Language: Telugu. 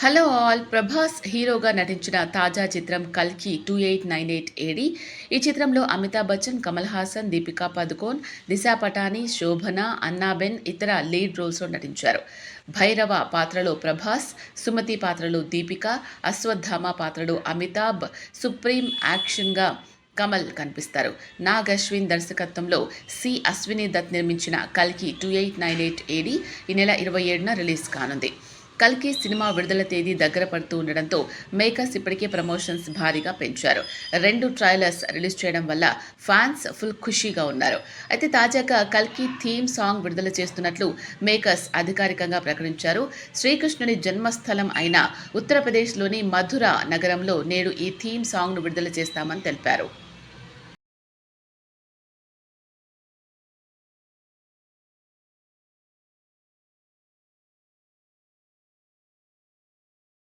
Hello all. ప్రభాస్ హీరోగా నటించిన తాజా చిత్రం కల్కి two eight nine eight AD. ఈ చిత్రంలో అమితాబ్ బచ్చన్ కమల్ హాసన్ దీపికా పదుకోన్ దిశా పటాని శోభన అన్నాబెన్ ఇతర లీడ్ రోల్స్లో నటించారు. భైరవ పాత్రలో ప్రభాస్ సుమతి పాత్రలో దీపిక అశ్వత్థామ పాత్రలో అమితాబ్ సుప్రీం యాక్షన్గా కమల్ కనిపిస్తారు. నాగ్ అశ్విన్ దర్శకత్వంలో సి అశ్విని దత్ నిర్మించిన కల్కి two eight nine eight AD ఈ నెల ఇరవై ఏడున రిలీజ్ కానుంది. కల్కి సినిమా విడుదల తేదీ దగ్గర పడుతూ ఉండడంతో మేకర్స్ ఇప్పటికే ప్రమోషన్స్ భారీగా పెంచారు. రెండు ట్రైలర్స్ రిలీజ్ చేయడం వల్ల ఫ్యాన్స్ ఫుల్ ఖుషీగా ఉన్నారు. అయితే తాజాగా కల్కి థీమ్ సాంగ్ విడుదల చేస్తున్నట్లు మేకర్స్ అధికారికంగా ప్రకటించారు. శ్రీకృష్ణుని జన్మస్థలం అయిన ఉత్తరప్రదేశ్లోని మధుర నగరంలో నేడు ఈ థీమ్ సాంగ్ను విడుదల చేస్తామని తెలిపారు.